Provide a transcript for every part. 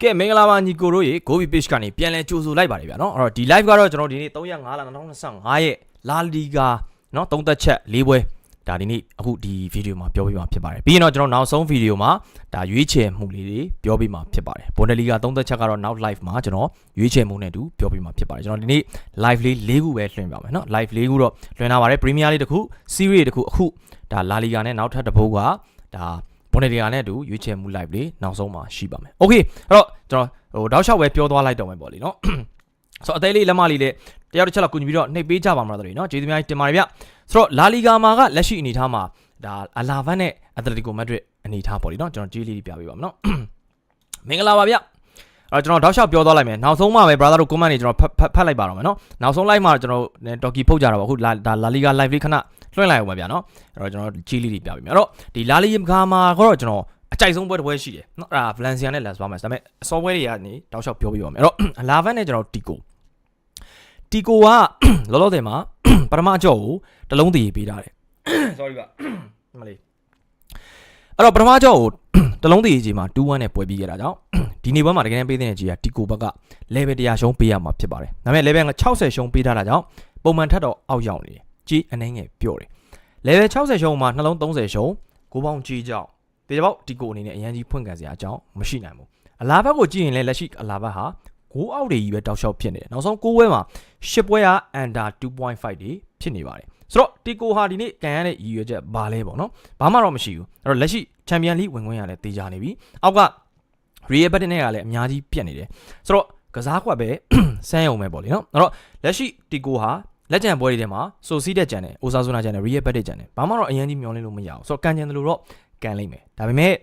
ကဲမင်္ဂလာပါညီကိုတို့ရေ Gobi Page ကနေပြန်လဲကြိုဆိုလိုက်ပါတယ်ဗျာเนาะအဲ့တော့ဒီ live ကတော့ကျွန်တော်ဒီနေ့3ရက်5လ2025ရဲ့လာလီဂါเนาะသုံးသက်ချက်၄ပွဲဒါဒီနေ့အခုဒီဗီဒီယိုမှာပြောပြမှာဖြစ်ပါတယ်ပြီးရင်တော့ကျွန်တော်နောက်ဆုံးဗီဒီယိုမှာဒါရွေးချယ်မှုလေးတွေပြောပြမှာဖြစ်ပါတယ်ဘွန်ဒလီဂါသုံးသက်ချက်ကတော့နောက် live မှာကျွန်တော်ရွေးချယ်မှုနဲ့အတူပြောပြမှာဖြစ်ပါတယ်ကျွန်တော်ဒီနေ့ live လေး၄ခုပဲလွှင့်ပါမယ်เนาะ live ၄ခုတော့လွှင့်ထားပါတယ် Premier လေးတစ်ခု series တစ်ခုအခုဒါလာလီဂါနဲ့နောက်ထပ်တစ်ပုဒ်ကဒါ Bonetti ကလည်းအတူရွေးချယ်မှု live လေးနောက်ဆုံးမှာရှိပါမယ်။ Okay အဲ့တော့ကျွန်တော်ဟိုတောက်လျှောက်ပဲပြောသွားလိုက်တော့မယ်ပေါ့လေနော်။ဆိုတော့အသေးလေးလက်မလေးလေးတယောက်တစ်ချက်လောက်ကူညီပြီးတော့နှိပ်ပေးကြပါမလားတို့နော်။ကျေးဇူးများတင်ပါတယ်ဗျ။ဆိုတော့ La Liga မှာကလက်ရှိအနေအထားမှာဒါအလာဗန်နဲ့ Atletico Madrid အနေအထားပေါ့လေနော်။ကျွန်တော်ကြေးလေးပြပေးပါမယ်နော်။မင်္ဂလာပါဗျ။အဲ့တော့ကျွန်တော်တောက်လျှောက်ပြောသွားလိုက်မယ်နောက်ဆုံးမှပဲ brother တို့ comment တွေကျွန်တော်ဖတ်ဖတ်လိုက်ပါတော့မယ်နော်နောက်ဆုံး live မှာကျွန်တော် talkie ဖုတ်ကြတာပါအခုဒါ La Liga live လေးခဏ လွှင့်လိုက်အောင်ပါဗျာနော်အဲ့တော့ကျွန်တော်ကြီးလေးတွေပြပေးမယ်အဲ့တော့ဒီလာလီယမ်ကာမာကတော့ကျွန်တော်အကြိုက်ဆုံးပွဲတစ်ပွဲရှိတယ်နော်အဲ့ဒါဗလန်ဆီယာနဲ့လတ်စ်ဘာမယ်ဒါပေမဲ့အစောပွဲတွေကနေတောက်လျှောက်ပြောပြပါမယ်အဲ့တော့အလာဗန်နဲ့ကျွန်တော်တီကိုတီကိုကလောလောဆယ်မှာပထမအကြော့ကိုတလုံးတည်ပေးထားတယ် sorry ပါမလေးအဲ့တော့ပထမအကြော့ကိုတလုံးတည်ကြီးမှာ2-1နဲ့ပွဲပြီးခဲ့တာကြောင့်ဒီနေ့ဘက်မှာတကယ်ပေးတဲ့ကြီးကတီကိုဘက်က level 100ရှုံးပေးရမှာဖြစ်ပါတယ်ဒါပေမဲ့ level 60ရှုံးပေးထားတာကြောင့်ပုံမှန်ထပ်တော့အောက်ရောက်နေတယ် ကြီးအနှင်းငယ်ပြော့တယ် level 60ရှုံးမှာနှလုံး30ရှုံးကိုပေါင်းကြီးကြောင့်တေချာပေါက်တီကိုအနေနဲ့အရန်ကြီးဖွင့်ကန်စရာအကြောင်းမရှိနိုင်ဘူးအလားဘက်ကိုကြည့်ရင်လည်းလက်ရှိအလားဘက်ဟာ6အောက်တွေကြီးပဲတောက်လျှောက်ဖြစ်နေတယ်နောက်ဆုံး6ပွဲမှာ10ပွဲက under 2.5တွေဖြစ်နေပါတယ်ဆိုတော့တီကိုဟာဒီနေ့ကန်ရတဲ့ရည်ရွယ်ချက်ဘာလဲပေါ့နော်ဘာမှတော့မရှိဘူးအဲ့တော့လက်ရှိချန်ပီယံလိဝင်ခွင့်ရလဲတေချာနေပြီအောက်က Real Betis နဲ့ကလည်းအများကြီးပြက်နေတယ်ဆိုတော့ကစားကွက်ပဲစမ်းရုံပဲပေါ့လေနော်အဲ့တော့လက်ရှိတီကိုဟာ လက်ကျန်ပွဲတွေထဲမှာဆိုစီးတဲ့ကြံတယ်အိုဆာဆိုနာကြံတယ် Real Betis ကြံတယ်ဘာမှတော့အရင်ကြီးမျောလင်းလို့မရအောင်ဆိုတော့ကန်ကြံတယ်လို့တော့ကန်လိုက်မယ်ဒါပေမဲ့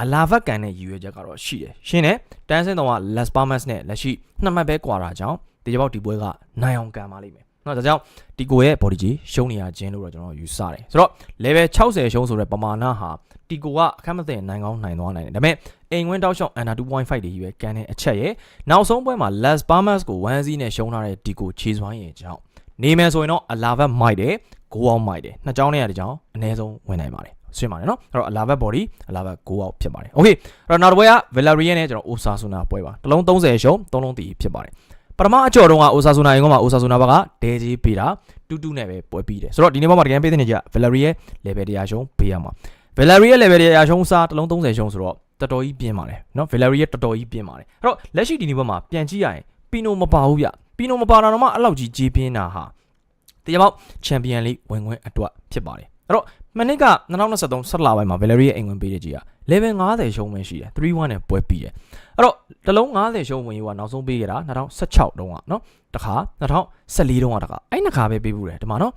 အလာဗတ်ကန်တဲ့ရည်ရွယ်ချက်ကတော့ရှိတယ်ရှင်းတယ်တန်းစင်းတော့က Las Palmas နဲ့လက်ရှိနှစ်မှတ်ပဲကွာတာကြောင့်ဒီကြောက်ဒီပွဲကနိုင်အောင်ကန်ပါလိမ့်မယ်နော်ဒါကြောင့်တီကိုရဲ့ body ကြီးရှုံးနေရခြင်းလို့တော့ကျွန်တော်ယူဆတယ်ဆိုတော့ level 60ရှုံးဆိုတဲ့ပမာဏဟာတီကိုကအခက်မသိနိုင်ကောင်းနိုင်သွားနိုင်တယ်ဒါပေမဲ့အိမ်ဝင်းတောက်လျှောက် under 2.5တွေကြီးပဲကန်တဲ့အချက်ရဲ့နောက်ဆုံးပွဲမှာ Las Palmas ကို1-0နဲ့ရှုံးထားတဲ့တီကိုခြေစွမ်းရဲ့ကြောင့် နေမယ်ဆိုရင်တော့ Alavet မိုက်တယ်ဂိုးအောင်မိုက်တယ်နှစ်ကြောင်းနဲ့ရတဲ့ကြောင်းအနည်းဆုံးဝင်နိုင်ပါတယ်ဆွင့်ပါတယ်နော်အဲ့တော့ Alavet body Alavet ဂိုးအောင်ဖြစ်ပါတယ် okay အဲ့တော့နောက်တစ်ပွဲက Villarreal နဲ့ကျွန်တော် Osasuna ပွဲပါတစ်လုံး30ရှုံးသုံးလုံးတည်ဖြစ်ပါတယ်ပထမအကြော်တုန်းက Osasuna ရင်ကမှာ Osasuna ဘက်ကဒဲကြီးပေးတာတူးတူးနဲ့ပဲပွဲပြီးတယ်ဆိုတော့ဒီနေ့မှာတကယ်ပေးတဲ့နေကြ Villarreal level တရားရှုံးပေးရမှာ Villarreal level တရားရှုံးစားတစ်လုံး30ရှုံးဆိုတော့တော်တော်ကြီးပြင်းပါတယ်နော် Villarreal တော်တော်ကြီးပြင်းပါတယ်အဲ့တော့လက်ရှိဒီနေ့ဘက်မှာပြန်ကြည့်ရရင် Pino မပါဘူးဗျ Pino မပါတာတော့မှအဲ့လောက်ကြီးကြီးပြင်းတာဟာတရားပေါက် Champion League ဝင်ခွင့်အတွက်ဖြစ်ပါတယ်အဲ့တော့မနစ်က2023ဆက်လာပိုင်းမှာ Villarreal အိမ်ဝင်ပေးတဲ့ကြီးက level 90ရှုံးပဲရှိတယ်3-1နဲ့ပွဲပြီးတယ်အဲ့တော့တလုံး90ရှုံးဝင်ယူကနောက်ဆုံးပေးခဲ့တာ2016တုန်းကနော်တခါ2014တုန်းကတခါအဲ့နှစ်ခါပဲပေးဘူးတယ်ဒီမှာနော်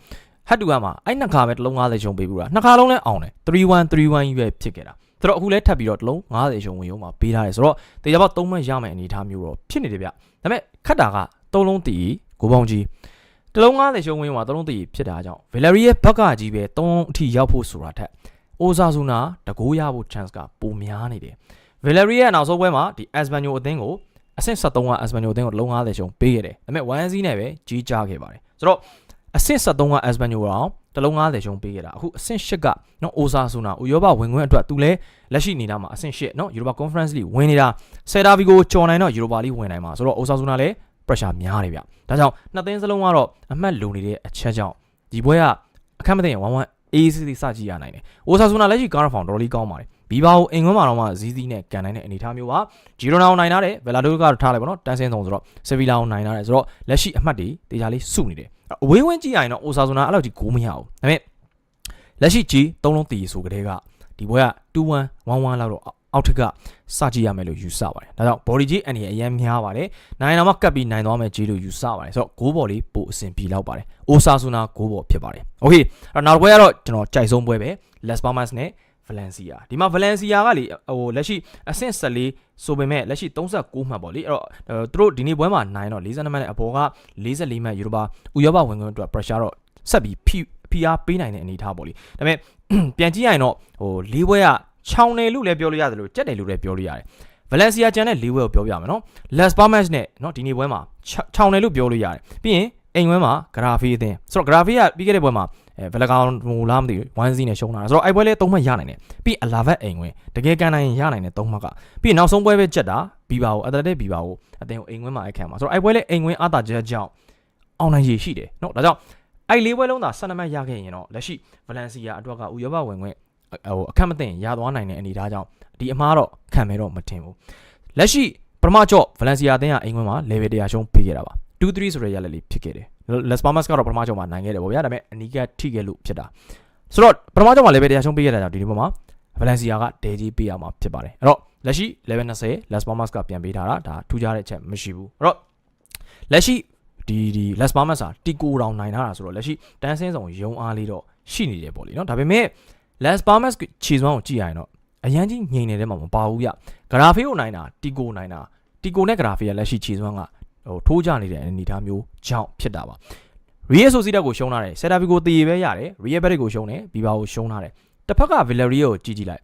ဟတ်တူကမှာအဲ့နှစ်ခါပဲတလုံး90ရှုံးပေးဘူးတာနှစ်ခါလုံးလဲအောင်တယ်3-1 3-1ကြီးပဲဖြစ်ခဲ့တာဆိုတော့အခုလဲထပ်ပြီးတော့တလုံး90ရှုံးဝင်ရုံမှာပေးထားတယ်ဆိုတော့တေချာပေါက်3မှတ်ရမယ်အနေအထားမျိုးတော့ဖြစ်နေတယ်ဗျဒါပေမဲ့ခတ်တာက 3လုံးတီကိုပေါင်းကြီးတလုံး90ရှုံးဝင်မှာ3လုံးတီဖြစ်တာကြောင့် Villarreal ဘက်ကကြီးပဲ3အထိရောက်ဖို့ဆိုတာထက် Osasuna တကိုးရဖို့ chance ကပိုများနေတယ် Villarreal ရဲ့နောက်ဆုံးပွဲမှာဒီ Espanyol အသင်းကိုအဆင့်73က Espanyol အသင်းကိုလုံး90ရှုံးပေးခဲ့တယ်ဒါပေမဲ့1 0နဲ့ပဲကြီးကြားခဲ့ပါတယ်ဆိုတော့အဆင့်73က Espanyol အောင်တလုံး90ရှုံးပေးခဲ့တာအခုအဆင့်8ကနော် Osasuna ဥရောပဝင်ခွင့်အတွက်သူလဲလက်ရှိနေတာမှာအဆင့်8နော် Europa Conference League ဝင်နေတာ Celta Vigo ကျော်နိုင်တော့ Europa League ဝင်နိုင်မှာဆိုတော့ Osasuna လဲ pressure များတယ်ဗျဒါကြောင့်နှစ်သင်းစလုံးကတော့အမှတ်လုံနေတဲ့အချက်ကြောင့်ဒီပွဲကအခက်မသိရင်1-1 ACC စကြည့်ရနိုင်တယ်။ Osasuna လက်ရှိ Car Form တော်တော်လေးကောင်းပါတယ်။ဘီဘာကိုအိမ်ခွန်းမှာတော့မှဇီးဇီးနဲ့ကန်နိုင်တဲ့အနေအထားမျိုးပါ။ Girona ကိုနိုင်ထားတယ်။ Valladolid ကတော့ထားလိုက်ပါတော့။တန်းစင်းဆုံးဆိုတော့ Sevilla ကိုနိုင်ထားတယ်ဆိုတော့လက်ရှိအမှတ်တွေတေချာလေးစုနေတယ်။အဝေးဝင်းကြည့်ရရင်တော့ Osasuna အဲ့လောက်ကြီးဂိုးမရဘူး။ဒါပေမဲ့လက်ရှိကြီး၃လုံးတည်ဆိုကြတဲ့ကဒီပွဲက2-1 1-1လောက်တော့ အောက်ထက်ကစကြည့်ရမယ်လို့ယူဆပါတယ်။ဒါကြောင့် body ကြီးအနေနဲ့အရင်များပါတယ်။နိုင်တော့မှကပ်ပြီးနိုင်သွားမယ်ကြီးလို့ယူဆပါတယ်။ဆိုတော့ဂိုးဘော်လေးပိုအဆင်ပြေလောက်ပါတယ်။ Osasuna ဂိုးဘော်ဖြစ်ပါတယ်။ Okay အဲ့တော့နောက်တစ်ပွဲကတော့ကျွန်တော်ကြိုက်ဆုံးပွဲပဲ Las Palmas နဲ့ Valencia ဒီမှာ Valencia ကလေဟိုလက်ရှိအဆင့်14ဆိုပေမဲ့လက်ရှိ39မှတ်ပေါ့လေအဲ့တော့သူတို့ဒီနေ့ပွဲမှာနိုင်တော့42မှတ်နဲ့အပေါ်က44မှတ်ယူရိုပါဥရောပဝင်ခွင့်အတွက် pressure တော့ဆက်ပြီးဖိဖိအားပေးနိုင်တဲ့အနေအထားပေါ့လေဒါပေမဲ့ပြန်ကြည့်ရရင်တော့ဟို၄ပွဲက ချောင်းတယ်လို့လည်းပြောလို့ရတယ်လို့ကြက်တယ်လို့လည်းပြောလို့ရတယ်ဗလန်စီယာကျန်တဲ့၄ဝဲကိုပြောပြမယ်နော်လက်စ်ပါမက်စ်နဲ့နော်ဒီနေ့ပွဲမှာချောင်းတယ်လို့ပြောလို့ရတယ်ပြီးရင်အိမ်ဝဲမှာဂရာဖီအသင်းဆိုတော့ဂရာဖီကပြီးခဲ့တဲ့ပွဲမှာအဲဗလကောင်မူလားမသိဘူး1စီနဲ့ရှုံးတာဆိုတော့အဲ့ပွဲလေး၃မှတ်ရနိုင်တယ်ပြီးအလာဘက်အိမ်ဝဲတကယ်ကန်နိုင်ရနိုင်တယ်၃မှတ်ကပြီးနောက်ဆုံးပွဲပဲကြက်တာဘီဘာကိုအတလက်ဘီဘာကိုအသင်းကိုအိမ်ဝဲမှာအခမ်းမှာဆိုတော့အဲ့ပွဲလေးအိမ်ဝဲအတာချက်ကြောင့်အောင်နိုင်ရရှိတယ်နော်ဒါကြောင့်အဲ့လေးပွဲလုံးသာ12မှတ်ရခဲ့ရင်တော့လက်ရှိဗလန်စီယာအတွက်ကဥရောပဝင်ခွင့် ဟိုအခက်မသိရင်ရသွားနိုင်တဲ့အနေအထားကြောင့်ဒီအမားတော့ခံမဲတော့မတင်ဘူးလက်ရှိပထမကြော့ဗလန်စီယာအသင်းကအိမ်ဝင်မှာ level 100ရှုံးပေးခဲ့တာပါ2-3ဆိုတဲ့ရလက်လေးဖြစ်ခဲ့တယ် Les Palmas ကတော့ပထမကြော့မှာနိုင်ခဲ့တယ်ပေါ့ဗျာဒါပေမဲ့အနီးကထိခဲ့လို့ဖြစ်တာဆိုတော့ပထမကြော့မှာ level 100ရှုံးပေးခဲ့တာကြောင့်ဒီနေ့ပေါ်မှာ Valencia ကဒဲကြီးပေးရမှာဖြစ်ပါတယ်အဲ့တော့လက်ရှိ level 20 Les Palmas ကပြန်ပေးထားတာဒါထူးခြားတဲ့အချက်မရှိဘူးအဲ့တော့လက်ရှိဒီဒီ Les Palmas ဟာတီကိုတောင်နိုင်ထားတာဆိုတော့လက်ရှိတန်းစင်းဆောင်ရုံအားလေးတော့ရှိနေတယ်ပေါ့လေနော်ဒါပေမဲ့ Les Palmas ခြေစွမ်းကိုကြည့်ရရင်တော့အရန်ကြီးငြိမ်နေတဲ့မှာမပါဘူးဗျဂရာဖေးကိုနိုင်တာတီကိုနိုင်တာတီကိုနဲ့ဂရာဖေးကလက်ရှိခြေစွမ်းကဟိုထိုးကြနေတဲ့အနေအထားမျိုးကြောင့်ဖြစ်တာပါ Real Sociedad ကိုရှုံးထားတယ် Celta Vigo တည်ရပဲရတယ် Real Betis ကိုရှုံးတယ် Bilbao ကိုရှုံးထားတယ်တစ်ဖက်က Villarreal ကိုကြည့်ကြည့်လိုက်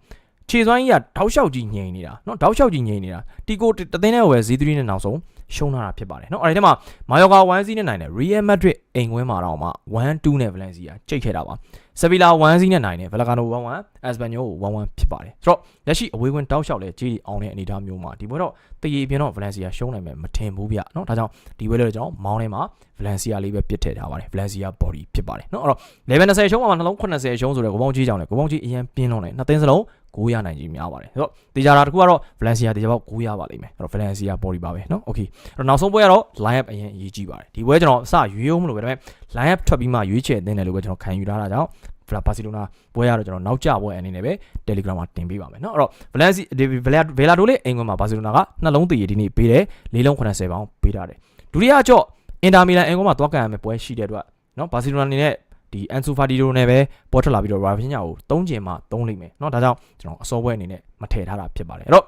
ခြေစွမ်းကြီးကတောက်လျှောက်ကြီးငြိမ်နေတာနော်တောက်လျှောက်ကြီးငြိမ်နေတာတီကိုတသင်းနဲ့ဝယ်ဇီး3နဲ့နောက်ဆုံးရှုံးလာတာဖြစ်ပါတယ်နော်အဲဒီထဲမှာမာယောကာ1စီးနဲ့နိုင်တယ် Real Madrid အိမ်ကွင်းမှာတော့မှ1 2နဲ့ Valencia ကြိတ်ခဲ့တာပါ Sevilla 1စီးနဲ့နိုင်တယ် Vallecano 1-1 Espanyol 1-1ဖြစ်ပါတယ်ဆိုတော့လက်ရှိအဝေးကွင်းတောက်လျှောက်လဲကြီးကြီးအောင်တဲ့အနေအထားမျိုးမှာဒီပွဲတော့တရေပြင်းတော့ Valencia ရှုံးနိုင်မယ်မထင်ဘူးဗျနော်ဒါကြောင့်ဒီပွဲလဲတော့ကျွန်တော်မောင်းထဲမှာ Valencia လေးပဲပြစ်ထည့်ထားပါတယ် Valencia body ဖြစ်ပါတယ်နော်အဲ့တော့ level 20ရှုံးမှာနှလုံး80ရှုံးဆိုတော့ကိုပေါင်းကြီးကြောင်လဲကိုပေါင်းကြီးအရင်ပြင်းလုံးတယ်နှစ်သင်းစလုံး 9ရနိုင်ကြီးများပါတယ်ဆိုတော့တေချာတာတစ်ခုကတော့ Valencia တေချာပေါက်9ရပါလိမ့်မယ်အဲ့တော့ Valencia body ပါပဲเนาะ okay အဲ့တော့နောက်ဆုံးပွဲကတော့ line up အရင်အရေးကြီးပါတယ်ဒီပွဲကျွန်တော်အစရွေးအောင်မလို့ပဲဒါပေမဲ့ line up ထွက်ပြီးမှရွေးချယ်တင်တယ်လို့ပဲကျွန်တော်ခံယူထားတာကြောင့်ဖလာဘာစီလိုနာပွဲရတော့ကျွန်တော်နောက်ကျပွဲအနေနဲ့ပဲ Telegram မှာတင်ပေးပါမယ်เนาะအဲ့တော့ Valencia ဗလာဗလာဒိုလေးအိမ်ဝင်မှာဘာစီလိုနာကနှလုံးတည်ရဒီနေ့ပေးတယ်၄လုံး80ပေါင်ပေးထားတယ်ဒုတိယအကြော့အင်တာမီလန်အိမ်ဝင်မှာသွားကန်ရမယ်ပွဲရှိတဲ့အတွက်เนาะဘာစီလိုနာအနေနဲ့ ဒီအန်ဆူဖာတီတိုနဲ့ပဲပေါ်ထွက်လာပြီးတော့ Rafinha ကို၃ချိန်မှ၃လိမ့်မယ်เนาะဒါကြောင့်ကျွန်တော်အစောပွဲအနေနဲ့မထည့်ထားတာဖြစ်ပါတယ်အဲ့တော့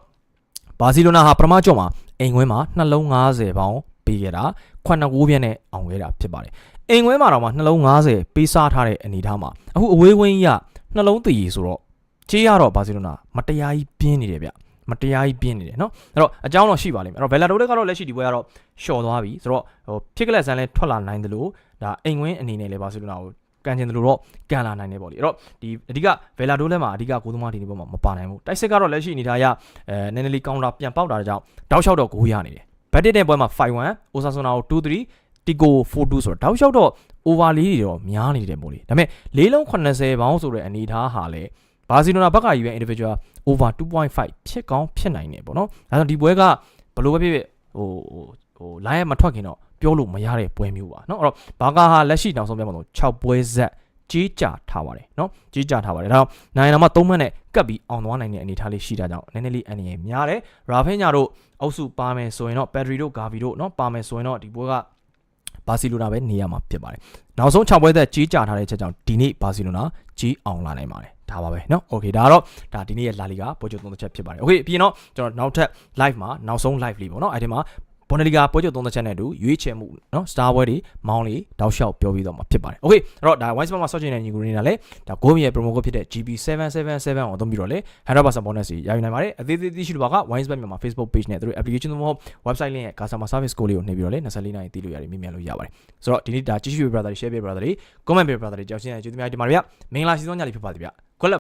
ဘာစီလိုနာဟာပထမကြော့မှာအိမ်ဝင်မှာနှလုံး90ပေါင်ပေးခဲ့တာခွနကူးပြည့်နဲ့အောင်ခဲ့တာဖြစ်ပါတယ်အိမ်ခွဲမှာတော့မှနှလုံး90ပေးစားထားတဲ့အနေထားမှာအခုအဝေးဝင်းကြီးကနှလုံးတည်ဆိုတော့ချေးရတော့ဘာစီလိုနာမတရားကြီးပြင်းနေတယ်ဗျမတရားကြီးပြင်းနေတယ်เนาะအဲ့တော့အကြောင်းတော့ရှိပါလိမ့်မယ်အဲ့တော့ဘယ်လာတိုလက်ကတော့လက်ရှိဒီပွဲကတော့ရှော့သွားပြီဆိုတော့ဟိုဖြစ်ကလက်ဆန်းလဲထွက်လာနိုင်တယ်လို့ဒါအိမ်ဝင်းအနေနဲ့လဲဘာစီလိုနာကို ကန်ချင်တယ်လို့တော့ကန်လာနိုင်တယ်ပေါ့လေအဲ့တော့ဒီအဓိကဘယ်လာတိုလက်မှာအဓိကကိုသမားဒီနေ့ပေါ်မှာမပါနိုင်ဘူးတိုက်စစ်ကတော့လက်ရှိအနေထားအရအဲနည်းနည်းလေးကောင်တာပြန်ပေါက်တာကြောင့်တောက်လျှောက်တော့ဂိုးရနေတယ်ဘတ်တစ်တဲ့ပွဲမှာ5-1အိုဆာဆိုနာကို2-3တီကို4-2ဆိုတော့တောက်လျှောက်တော့ over လေးတွေတော့များနေတယ်မို့လေဒါပေမဲ့လေးလုံး80ပေါင်းဆိုတဲ့အနေအထားဟာလေဘာစီလိုနာဘက်ကယူရင် individual over 2.5ဖြစ်ကောင်းဖြစ်နိုင်တယ်ပေါ့နော်ဒါကြောင့်ဒီပွဲကဘလို့ပဲဖြစ်ဖြစ်ဟိုဟို line မထွက်ခင်တော့ ပြောလို့မရတဲ့ပွဲမျိုးပါเนาะအဲ့တော့ဘာကာဟာလက်ရှိနောက်ဆုံးပြမှာဆို6ပွဲဆက်ကြီးကြထားပါတယ်เนาะကြီးကြထားပါတယ်ဒါတော့နိုင်နာမှာ3မှတ်နဲ့ကပ်ပြီးအောင်သွားနိုင်တဲ့အနေအထားလေးရှိတာကြောင့်နည်းနည်းလေးအနေရများတယ်ရာဖင်းညာတို့အုပ်စုပါမယ်ဆိုရင်တော့ပက်ဒရီတို့ဂါဗီတို့เนาะပါမယ်ဆိုရင်တော့ဒီပွဲကဘာစီလိုနာပဲနေရမှာဖြစ်ပါတယ်နောက်ဆုံး6ပွဲသက်ကြီးကြထားတဲ့ချက်ကြောင့်ဒီနေ့ဘာစီလိုနာကြီးအောင်လာနိုင်ပါတယ်ဒါပါပဲเนาะโอเคဒါကတော့ဒါဒီနေ့ရဲ့လာလီဂါပွဲချုပ်သုံးချက်ဖြစ်ပါတယ်โอเคပြီးရင်တော့ကျွန်တော်နောက်ထပ် live မှာနောက်ဆုံး live လေးပေါ့เนาะအဲ့ဒီမှာ ဘော်နလီကာပွဲချုပ်30ချက်နဲ့အတူရွေးချယ်မှုနော်စတားပွဲတွေမောင်းလေးတောက်လျှောက်ပြောပြီးတော့မှာဖြစ်ပါတယ်။ Okay အဲ့တော့ဒါ Wise Sport မှာဆော့ချင်တဲ့ညီကိုနေတာလဲဒါ Gomi ရဲ့ promo code ဖြစ်တဲ့ GB777 ကိုအသုံးပြုတော့လဲ100% bonus ကြီးရယူနိုင်ပါတယ်။အသေးသေးသိရှိလိုပါက Wise Sport မြန်မာ Facebook page နဲ့သူတို့ application သို့မဟုတ် website link ရဲ့ customer service code လေးကိုနှိပ်ပြီးတော့လဲ24နာရီသိလို့ရတယ်မြင်မြန်လို့ရပါတယ်။ဆိုတော့ဒီနေ့ဒါကြည့်ရှုပြ brother တွေ share ပြ brother တွေ comment ပြ brother တွေကြောက်ရှင်းတဲ့ကျေးဇူးများတင်ပါတယ်ဗျ။မင်္ဂလာရှိသောညလေးဖြစ်ပါစေဗျ။